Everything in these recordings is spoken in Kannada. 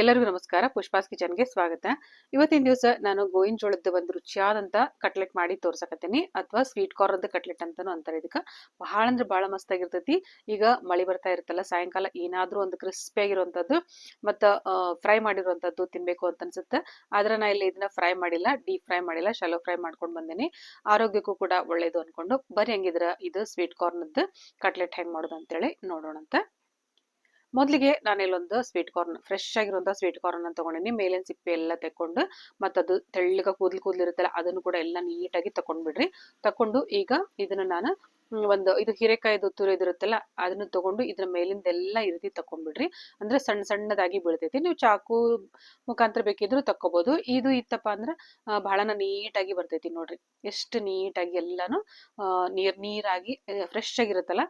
ಎಲ್ಲರಿಗೂ ನಮಸ್ಕಾರ. ಪುಷ್ಪಾಸ್ ಕಿಚನ್ಗೆ ಸ್ವಾಗತ. ಇವತ್ತಿನ ದಿವಸ ನಾನು ಗೋವಿನ ಜೋಳದ ಒಂದು ರುಚಿಯಾದಂತ ಕಟ್ಲೆಟ್ ಮಾಡಿ ತೋರ್ಸಕತ್ತೀನಿ. ಅಥವಾ ಸ್ವೀಟ್ ಕಾರ್ನದ ಕಟ್ಲೆಟ್ ಅಂತಾನು ಅಂತಾರೆ ಇದಕ್ಕೆ. ಬಹಳ ಅಂದ್ರೆ ಬಹಳ ಮಸ್ತ್ ಆಗಿರ್ತೈತಿ ಈಗ ಮಳಿ ಬರ್ತಾ ಇರುತ್ತಲ್ಲ, ಸಾಯಂಕಾಲ ಏನಾದ್ರೂ ಒಂದು ಕ್ರಿಸ್ಪಿ ಆಗಿರುವಂತದ್ದು ಮತ್ತ ಫ್ರೈ ಮಾಡಿರುವಂತದ್ದು ತಿನ್ಬೇಕು ಅಂತ ಅನ್ಸುತ್ತೆ. ಆದ್ರೆ ನಾ ಇಲ್ಲಿ ಇದನ್ನ ಫ್ರೈ ಮಾಡಿಲ್ಲ ಡೀಪ್ ಫ್ರೈ ಮಾಡಿಲ್ಲ ಶಾಲೋ ಫ್ರೈ ಮಾಡ್ಕೊಂಡು ಬಂದೇನಿ. ಆರೋಗ್ಯಕ್ಕೂ ಕೂಡ ಒಳ್ಳೇದು ಅನ್ಕೊಂಡು. ಬರೀ ಹೆಂಗಿದ್ರ ಇದು ಸ್ವೀಟ್ ಕಾರ್ನದ್ದು ಕಟ್ಲೆಟ್ ಹೆಂಗ್ ಮಾಡೋದು ಅಂತೇಳಿ ನೋಡೋಣ ಅಂತ ಮೊದಲಿಗೆ ನಾನು ಇಲ್ಲೊಂದು ಸ್ವೀಟ್ ಕಾರ್ನ್ ಫ್ರೆಶ್ ಆಗಿರುವಂತಹ ಸ್ವೀಟ್ ಕಾರ್ನ್ ಅನ್ನು ತಗೊಂಡಿನಿ. ಮೇಲಿನ ಸಿಪ್ಪೆ ಎಲ್ಲ ತೆಕ್ಕೊಂಡು ಮತ್ತದು ತೆಳ್ಳಗ ಕೂದಲು ಕೂದಲು ಇರುತ್ತಲ್ಲ, ಅದನ್ನು ಕೂಡ ಎಲ್ಲ ನೀಟಾಗಿ ತಕೊಂಡ್ಬಿಡ್ರಿ. ತಕೊಂಡು ಈಗ ಇದನ್ನ ನಾನು ಒಂದು ಇದು ಹೀರೆಕಾಯ್ದು ತುರಿದಿರುತ್ತಲ್ಲ ಅದನ್ನ ತಗೊಂಡು ಇದ್ರ ಮೇಲಿಂದೆಲ್ಲ ಈ ರೀತಿ ತಕೊಂಡ್ಬಿಡ್ರಿ. ಅಂದ್ರೆ ಸಣ್ಣ ಸಣ್ಣದಾಗಿ ಬೀಳ್ತೈತಿ. ನೀವು ಚಾಕು ಮುಖಾಂತರ ಬೇಕಿದ್ರು ತಕ್ಕೋಬಹುದು ಇದು ಇತ್ತಪ್ಪ ಅಂದ್ರೆ ಬಹಳನ ನೀಟಾಗಿ ಬರ್ತೈತಿ ನೋಡ್ರಿ. ಎಷ್ಟು ನೀಟಾಗಿ ಎಲ್ಲಾನು ನೀರ್ ನೀರಾಗಿ ಫ್ರೆಶ್ ಆಗಿರುತ್ತಲ್ಲ,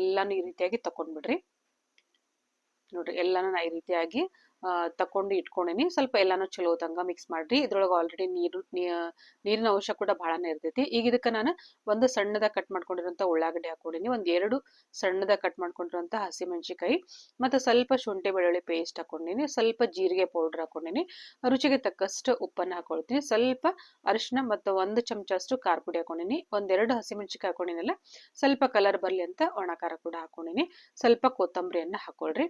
ಎಲ್ಲಾನು ಈ ರೀತಿಯಾಗಿ ತಕೊಂಡ್ಬಿಡ್ರಿ. ನೋಡ್ರಿ, ಎಲ್ಲಾನು ನಾ ಈ ರೀತಿಯಾಗಿ ತಕೊಂಡು ಇಟ್ಕೊಂಡಿನಿ. ಸ್ವಲ್ಪ ಎಲ್ಲಾನು ಚಲೋ ತಂಗ ಮಿಕ್ಸ್ ಮಾಡ್ರಿ. ಇದ್ರೊಳಗೆ ಆಲ್ರೆಡಿ ನೀರು ನೀರಿನ ಅಂಶ ಕೂಡ ಬಹಳನೇ ಇರ್ತೈತಿ. ಈಗ ಇದಕ್ಕೆ ನಾನು ಒಂದು ಸಣ್ಣದ ಕಟ್ ಮಾಡ್ಕೊಂಡಿರುವಂತ ಉಳ್ಳಾಗಡ್ಡಿ ಹಾಕೊಂಡಿನಿ. ಒಂದ್ ಎರಡು ಸಣ್ಣದ ಕಟ್ ಮಾಡ್ಕೊಂಡಿರುವಂತ ಹಸಿಮೆಣಸಿಕಾಯಿ ಮತ್ತೆ ಸ್ವಲ್ಪ ಶುಂಠಿ ಬೆಳ್ಳುಳ್ಳಿ ಪೇಸ್ಟ್ ಹಾಕೊಂಡಿನಿ. ಸ್ವಲ್ಪ ಜೀರಿಗೆ ಪೌಡರ್ ಹಾಕೊಂಡಿನಿ. ರುಚಿಗೆ ತಕ್ಕಷ್ಟು ಉಪ್ಪನ್ನ ಹಾಕೊಳ್ತೀನಿ. ಸ್ವಲ್ಪ ಅರಿಶಿನ ಮತ್ತು ಒಂದು ಚಮಚ ಅಷ್ಟು ಖಾರ ಪುಡಿ ಹಾಕೊಂಡಿನಿ. ಒಂದೆರಡು ಹಸಿಮೆಣಸಿಕಾಯಿ ಹಾಕೊಂಡಿನಲ್ಲ, ಸ್ವಲ್ಪ ಕಲರ್ ಬರಲಿ ಅಂತ ಒಣ ಖಾರ ಕೂಡ ಹಾಕೊಂಡಿನಿ. ಸ್ವಲ್ಪ ಕೊತ್ತಂಬರಿಯನ್ನ ಹಾಕೊಳ್ರಿ.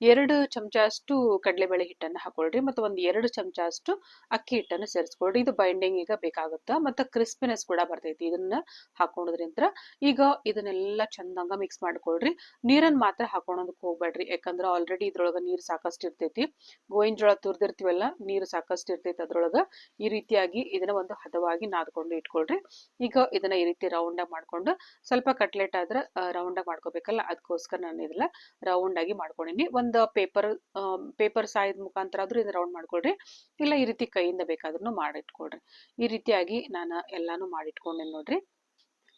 ಎರಡು ಚಮಚ ಅಷ್ಟು ಕಡಲೆಬೇಳೆ ಹಿಟ್ಟನ್ನು ಹಾಕೊಳ್ರಿ, ಮತ್ತು ಒಂದು ಎರಡು ಚಮಚ ಅಷ್ಟು ಅಕ್ಕಿ ಹಿಟ್ಟನ್ನು ಸೇರಿಸ್ಕೊಳ್ರಿ. ಇದು ಬೈಂಡಿಂಗ್ ಈಗ ಬೇಕಾಗುತ್ತೆ, ಮತ್ತು ಕ್ರಿಸ್ಪಿನೆಸ್ ಕೂಡ ಬರ್ತೈತಿ ಇದನ್ನ ಹಾಕೊಳೋದ್ರಿಂದ ಈಗ ಇದನ್ನೆಲ್ಲ ಚಂದಂಗ ಮಿಕ್ಸ್ ಮಾಡ್ಕೊಳ್ರಿ. ನೀರನ್ನು ಮಾತ್ರ ಹಾಕೊಳೋದಕ್ಕೆ ಹೋಗ್ಬೇಡ್ರಿ, ಯಾಕಂದ್ರೆ ಆಲ್ರೆಡಿ ಇದ್ರೊಳಗೆ ನೀರು ಸಾಕಷ್ಟು ಇರ್ತೈತಿ. ಗೋವಿನ ಜೋಳ ತುರ್ದಿರ್ತೀವಲ್ಲ, ನೀರು ಸಾಕಷ್ಟು ಇರ್ತೈತಿ ಅದ್ರೊಳಗೆ. ಈ ರೀತಿಯಾಗಿ ಇದನ್ನ ಒಂದು ಹದವಾಗಿ ನಾದ್ಕೊಂಡು ಇಟ್ಕೊಳ್ರಿ. ಈಗ ಇದನ್ನ ಈ ರೀತಿ ರೌಂಡ್ ಆಗಿ ಮಾಡ್ಕೊಂಡು, ಸ್ವಲ್ಪ ಕಟ್ಲೆಟ್ ಆದ್ರೆ ರೌಂಡ್ ಆಗಿ ಮಾಡ್ಕೋಬೇಕಲ್ಲ ಅದಕ್ಕೋಸ್ಕರ ನಾನು ರೌಂಡ್ ಆಗಿ ಮಾಡ್ಕೊಂಡಿನಿ. ಒಂದು ಪೇಪರ್ ಪೇಪರ್ ಸಾಯದ ಮುಖಾಂತರ ಆದ್ರೂ ಇದನ್ನ ರೌಂಡ್ ಮಾಡ್ಕೊಳ್ರಿ. ಇಲ್ಲ ಈ ರೀತಿ ಕೈಯಿಂದ ಬೇಕಾದ್ರೂ ಮಾಡಿಟ್ಕೊಳ್ರಿ. ಈ ರೀತಿಯಾಗಿ ನಾನು ಎಲ್ಲಾನು ಮಾಡಿಟ್ಕೊಂಡೆ ನೋಡ್ರಿ.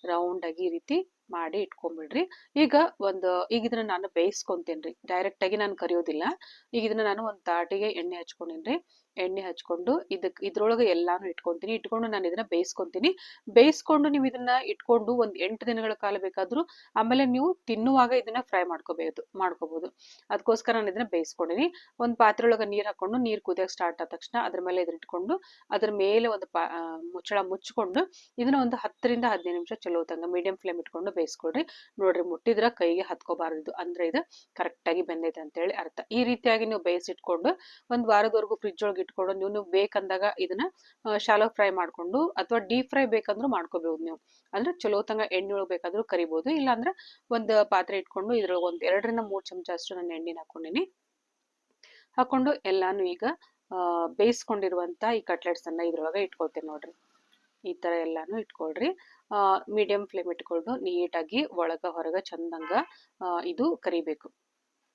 ರೌಂಡ್ ಆಗಿ ಈ ರೀತಿ ಮಾಡಿ ಇಟ್ಕೊಂಡ್ಬಿಡ್ರಿ ಈಗ ಒಂದು, ಈಗ ಇದನ್ನ ನಾನು ಬೇಯಿಸ್ಕೊಂತೇನ್ರಿ. ಡೈರೆಕ್ಟ್ ಆಗಿ ನಾನು ಕರಿಯೋದಿಲ್ಲ. ಈಗ ಇದನ್ನ ನಾನು ಒಂದು ತಾಟಿಗೆ ಎಣ್ಣೆ ಹಚ್ಕೊಂಡಿನ್ರಿ. ಎಣ್ಣೆ ಹಚ್ಕೊಂಡು ಇದಕ್, ಇದ್ರೊಳಗೆ ಎಲ್ಲಾನು ಇಟ್ಕೊಂತೀನಿ. ಇಟ್ಕೊಂಡು ನಾನು ಇದನ್ನ ಬೇಯಿಸ್ಕೊಂತೀನಿ. ಬೇಯಿಸ್ಕೊಂಡು ನೀವು ಇದನ್ನ ಇಟ್ಕೊಂಡು ಒಂದ್ ಎಂಟು ದಿನಗಳ ಕಾಲ ಬೇಕಾದ್ರೂ ಆಮೇಲೆ ನೀವು ತಿನ್ನುವಾಗ ಇದನ್ನ ಫ್ರೈ ಮಾಡ್ಕೋಬಹುದು ಮಾಡ್ಕೋಬಹುದು ಅದಕ್ಕೋಸ್ಕರ ನಾನು ಇದನ್ನ ಬೇಯಿಸ್ಕೊಂಡಿನಿ. ಒಂದು ಪಾತ್ರೆ ಒಳಗೆ ನೀರ್ ಹಾಕೊಂಡು ನೀರ್ ಕುದಿಯಕ್ಕೆ ಸ್ಟಾರ್ಟ್ ಆದ ತಕ್ಷಣ ಅದ್ರ ಮೇಲೆ ಇದನ್ನ ಇಟ್ಕೊಂಡು ಅದ್ರ ಮೇಲೆ ಒಂದು ಪಾ ಮುಚ್ಚಳ ಮುಚ್ಕೊಂಡು ಇದನ್ನ ಒಂದು ಹತ್ತರಿಂದ ಹದಿನೈದು ನಿಮಿಷ ಚಲೋ ತಂಗ ಮೀಡಿಯಂ ಫ್ಲೇಮ್ ಇಟ್ಕೊಂಡು ಬೇಯಿಸ್ಕೊಡ್ರಿ. ನೋಡ್ರಿ ಮುಟ್ಟಿದ್ರ ಕೈಗೆ ಹತ್ಕೋಬಾರದು ಅಂದ್ರೆ ಇದು ಕರೆಕ್ಟಾಗಿ ಬೆಂದೈತೆ ಅಂತೇಳಿ ಅರ್ಥ. ಈ ರೀತಿಯಾಗಿ ನೀವು ಬೇಯಿಸಿಟ್ಕೊಂಡು ಒಂದ್ ವಾರದವರೆಗೂ ಫ್ರಿಜ್ ಒಳಗೆ ಇಟ್ಕೊಂಡು ನೀವು ನೀವು ಬೇಕಂದಾಗ ಇದನ್ನ ಶಾಲೋ ಫ್ರೈ ಮಾಡ್ಕೊಂಡು ಅಥವಾ ಡೀಪ್ ಫ್ರೈ ಬೇಕಂದ್ರೂ ಮಾಡ್ಕೋಬಹುದು ನೀವು. ಅಂದ್ರೆ ಚಲೋ ತಂಗ ಎಣ್ಣೆ ಒಳಗೆ ಬೇಕಾದ್ರೂ ಕರಿಬಹುದು ಇಲ್ಲಾಂದ್ರೆ ಒಂದು ಪಾತ್ರೆ ಇಟ್ಕೊಂಡು ಇದ್ರೊಳಗೆ ಒಂದ್ ಎರಡರಿಂದ ಮೂರ್ ಚಮಚ ಅಷ್ಟು ನಾನು ಎಣ್ಣೆನ ಹಾಕೊಂಡಿನಿ ಹಾಕೊಂಡು ಎಲ್ಲಾನು ಈಗ ಬೇಯಿಸ್ಕೊಂಡಿರುವಂತ ಈ ಕಟ್ಲೆಟ್ಸ್ ಅನ್ನ ಇದ್ರೊಳಗೆ ಇಟ್ಕೊಳ್ತೇನೆ ನೋಡ್ರಿ. ಈ ತರ ಎಲ್ಲಾನು ಇಟ್ಕೊಳ್ರಿ. ಮೀಡಿಯಂ ಫ್ಲೇಮ್ ಇಟ್ಕೊಂಡು ನೀಟಾಗಿ ಒಳಗ, ಹೊರಗ ಚಂದಂಗ ಇದು ಕರಿಬೇಕು.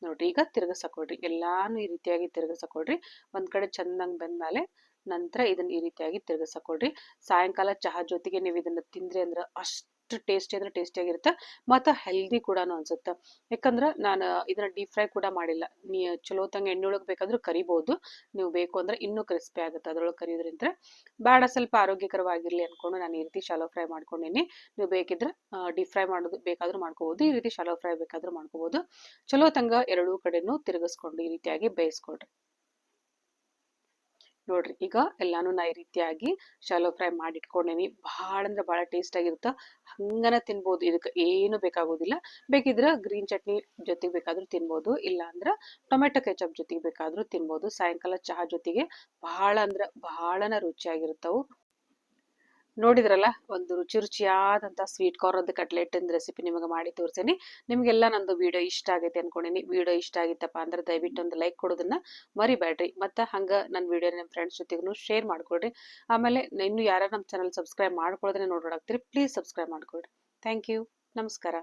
ನೋಡ್ರಿ. ಈಗ ತಿರ್ಗಸಕೊಡ್ರಿ ಎಲ್ಲಾನು ಈ ರೀತಿಯಾಗಿ ತಿರ್ಗಸಕೊಡ್ರಿ ಒಂದ್ ಕಡೆ ಚಂದಂಗ್ ಬಂದ್ಮೇಲೆ ನಂತರ ಇದನ್ನ ಈ ರೀತಿಯಾಗಿ ತಿರ್ಗಸಕೊಡ್ರಿ ಸಾಯಂಕಾಲ ಚಹಾ ಜೊತೆಗೆ ನೀವು ಇದನ್ನ ತಿಂದ್ರಿ ಅಂದ್ರೆ ಅಷ್ಟು ಟೇಸ್ಟಿ ಅಂದ್ರೆ ಟೇಸ್ಟಿ ಆಗಿರುತ್ತೆ. ಮತ್ತೆ ಹೆಲ್ದಿ ಕೂಡ ಅನ್ಸುತ್ತೆ. ಯಾಕಂದ್ರೆ ನಾನು ಇದನ್ನ ಡೀಪ್ ಫ್ರೈ ಕೂಡ ಮಾಡಿಲ್ಲ. ನೀ ಚಲೋ ತಂಗ ಎಣ್ಣೆ ಒಳಗೆ ಬೇಕಾದ್ರೂ ಕರಿಬಹುದು ನೀವು ಬೇಕು ಅಂದ್ರೆ ಇನ್ನೂ ಕ್ರಿಸ್ಪಿ ಆಗುತ್ತೆ ಅದ್ರೊಳಗೆ ಕರಿಯೋದ್ರಿಂದ ಬೇಡ, ಸ್ವಲ್ಪ ಆರೋಗ್ಯಕರವಾಗಿರ್ಲಿ ಅನ್ಕೊಂಡು ನಾನು ಈ ರೀತಿ ಶಾಲೋ ಫ್ರೈ ಮಾಡ್ಕೊಂಡಿನಿ. ನೀವು ಬೇಕಿದ್ರೆ ಡೀಪ್ ಫ್ರೈ ಮಾಡೋದು ಬೇಕಾದ್ರೂ ಮಾಡ್ಕೋಬಹುದು ಈ ರೀತಿ ಶಾಲೋ ಫ್ರೈ ಬೇಕಾದ್ರೂ ಮಾಡ್ಕೋಬಹುದು ಚಲೋ ತಂಗ ಎರಡೂ ಕಡೆನೂ ತಿರುಗಿಸ್ಕೊಂಡು ಈ ರೀತಿಯಾಗಿ ಬೇಯಿಸ್ಕೊಡ್ರಿ ನೋಡ್ರಿ, ಈಗ ಎಲ್ಲಾನು ನಾ ಈ ರೀತಿಯಾಗಿ ಶಾಲೋ ಫ್ರೈ ಮಾಡಿ ಇಟ್ಕೊಂಡೇನಿ ಭಾಳ ಅಂದ್ರೆ ಭಾಳ ಟೇಸ್ಟ್ ಆಗಿರುತ್ತೆ? ಹಂಗನ ತಿನ್ಬೋದು. ಇದಕ್ಕೆ ಏನು ಬೇಕಾಗೋದಿಲ್ಲ. ಬೇಕಿದ್ರೆ ಗ್ರೀನ್ ಚಟ್ನಿ ಜೊತೆಗೆ ಬೇಕಾದ್ರೂ ತಿನ್ಬೋದು. ಇಲ್ಲ ಅಂದ್ರೆ ಟೊಮೆಟೊ ಕೆಚಪ್ ಜೊತೆಗೆ ಬೇಕಾದ್ರೂ ತಿನ್ಬೋದು. ಸಾಯಂಕಾಲ ಚಹಾ ಜೊತೆಗೆ ಬಹಳ ಅಂದ್ರೆ ಬಹಳನ ರುಚಿಯಾಗಿರ್ತಾವು ನೋಡಿದ್ರಲ್ಲ? ಒಂದು ರುಚಿ ರುಚಿಯಾದಂಥ ಸ್ವೀಟ್ ಕಾರ್ನದ ಕಟ್ಲೆಟ್ ರೆಸಿಪಿ ನಿಮಗೆ ಮಾಡಿ ತೋರಿಸೇನಿ. ನಿಮಗೆಲ್ಲ ನಂದು ವಿಡಿಯೋ ಇಷ್ಟ ಆಗೈತೆ ಅನ್ಕೊಂಡಿನಿ. ವಿಡಿಯೋ ಇಷ್ಟ ಆಗಿತ್ತಪ್ಪ ಅಂದ್ರೆ ದಯವಿಟ್ಟು ಒಂದು ಲೈಕ್ ಕೊಡೋದನ್ನ ಮರಿಬೇಡ್ರಿ ಮತ್ತು ಹಂಗೆ ನನ್ನ ವಿಡಿಯೋ ನಿಮ್ಮ ಫ್ರೆಂಡ್ಸ್ ಜೊತೆಗೂ ಶೇರ್ ಮಾಡ್ಕೊಳ್ರಿ. ಆಮೇಲೆ ಇನ್ನು ಯಾರು ನಮ್ಮ ಚಾನಲ್ ಸಬ್ಸ್ಕ್ರೈಬ್ ಮಾಡ್ಕೊಳ್ಳೋದನ್ನ ನೋಡೋಡಾಗ್ತೀರಿ ಪ್ಲೀಸ್ ಸಬ್ಸ್ಕ್ರೈಬ್ ಮಾಡ್ಕೊಳ್ರಿ. ಥ್ಯಾಂಕ್ ಯು ನಮಸ್ಕಾರ.